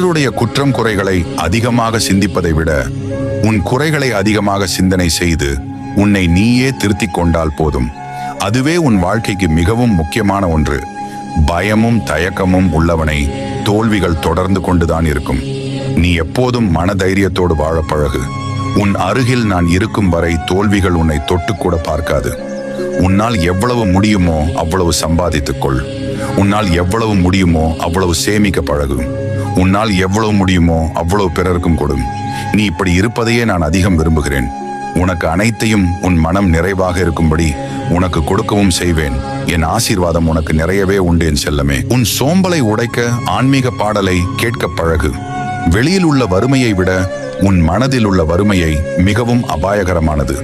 பிறருடைய குற்றம் குறைகளை அதிகமாக சிந்திப்பதை விட உன் குறைகளை அதிகமாக சிந்தனை செய்து உன்னை நீயே திருத்திக் கொண்டால் போதும். அதுவே உன் வாழ்க்கைக்கு மிகவும் முக்கியமான ஒன்று. பயமும் தயக்கமும் உள்ளவனை தோல்விகள் தொடர்ந்து கொண்டுதான் இருக்கும். நீ எப்போதும் மனதைரியத்தோடு வாழ பழகு. உன் அருகில் நான் இருக்கும் வரை தோல்விகள் உன்னை தொட்டுக்கூட பார்க்காது. உன்னால் எவ்வளவு முடியுமோ அவ்வளவு சம்பாதித்துக்கொள் உன்னால் எவ்வளவு முடியுமோ அவ்வளவு சேமிக்க பழகு. உன்னால் எவ்வளவு முடியுமோ அவ்வளவு பிறருக்கும் கொடும். நீ இப்படி இருப்பதையே நான் அதிகம் விரும்புகிறேன். உனக்கு அனைத்தையும் உன் மனம் நிறைவாக இருக்கும்படி உனக்கு கொடுக்கவும் செய்வேன். என் ஆசீர்வாதம் உனக்கு நிறையவே உண்டு என் செல்லமே. உன் சோம்பலை உடைக்க ஆன்மீக பாடலை கேட்க பழகு. வெளியில் உள்ள வறுமையை விட உன் மனதில் உள்ள வறுமையை மிகவும் அபாயகரமானது.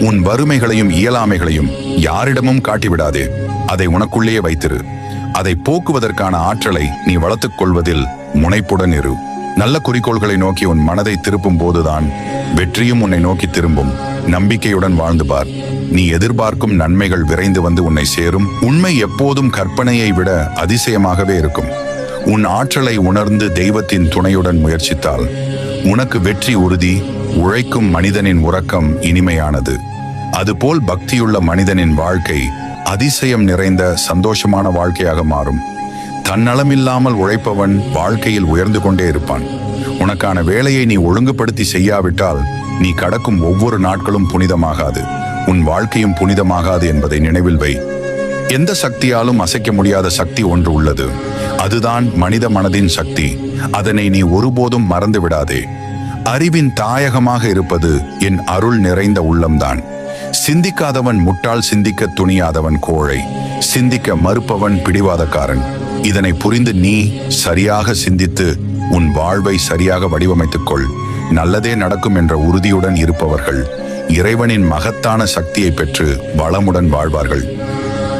உன் வறுமைகளையும் இயலாமைகளையும் யாரிடமும் காட்டிவிடாதே. அதை உனக்குள்ளேயே வைத்திரு. அதை போக்குவதற்கான ஆற்றலை நீ வளர்த்துக் கொள்வதில் முனைப்புடன் இரு. நல்ல குறிக்கோள்களை நோக்கி உன் மனதை திருப்பும் போதுதான் வெற்றியும் உன்னை நோக்கி திரும்பும். நம்பிக்கையுடன் வாழ்ந்து பார். நீ எதிர்பார்க்கும் நன்மைகள் விரைந்து வந்து உன்னை சேரும். உண்மை எப்போதும் கற்பனையை விட அதிசயமாகவே இருக்கும். உன் ஆற்றலை உணர்ந்து தெய்வத்தின் துணையுடன் முயற்சித்தால் உனக்கு வெற்றி உறுதி உழைக்கும் மனிதனின் உறக்கம் இனிமையானது. அதுபோல் பக்தியுள்ள மனிதனின் வாழ்க்கை அதிசயம் நிறைந்த சந்தோஷமான வாழ்க்கையாக மாறும். தன்னலமில்லாமல் உழைப்பவன் வாழ்க்கையில் உயர்ந்து கொண்டே இருப்பான். உனக்கான வேலையை நீ ஒழுங்குபடுத்தி செய்யாவிட்டால் நீ கடக்கும் ஒவ்வொரு நாட்களும் புனிதமாகாது. உன் வாழ்க்கையும் புனிதமாகாது என்பதை நினைவில் வை. எந்த சக்தியாலும் அசைக்க முடியாத சக்தி ஒன்று உள்ளது. அதுதான் மனித மனதின் சக்தி. அதனை நீ ஒருபோதும் மறந்து விடாதே. அறிவின் தாயகமாக இருப்பது என் அருள் நிறைந்த உள்ளம்தான். சிந்திக்காதவன் முட்டாள் சிந்திக்க துணியாதவன் கோழை. சிந்திக்க மறுப்பவன் பிடிவாதக்காரன். இதனை புரிந்து நீ சரியாக சிந்தித்து உன் வாழ்வை சரியாக வடிவமைத்துக் கொள் நல்லதே நடக்கும் என்ற உறுதியுடன் இருப்பவர்கள் இறைவனின் மகத்தான சக்தியை பெற்று வளமுடன் வாழ்வார்கள்.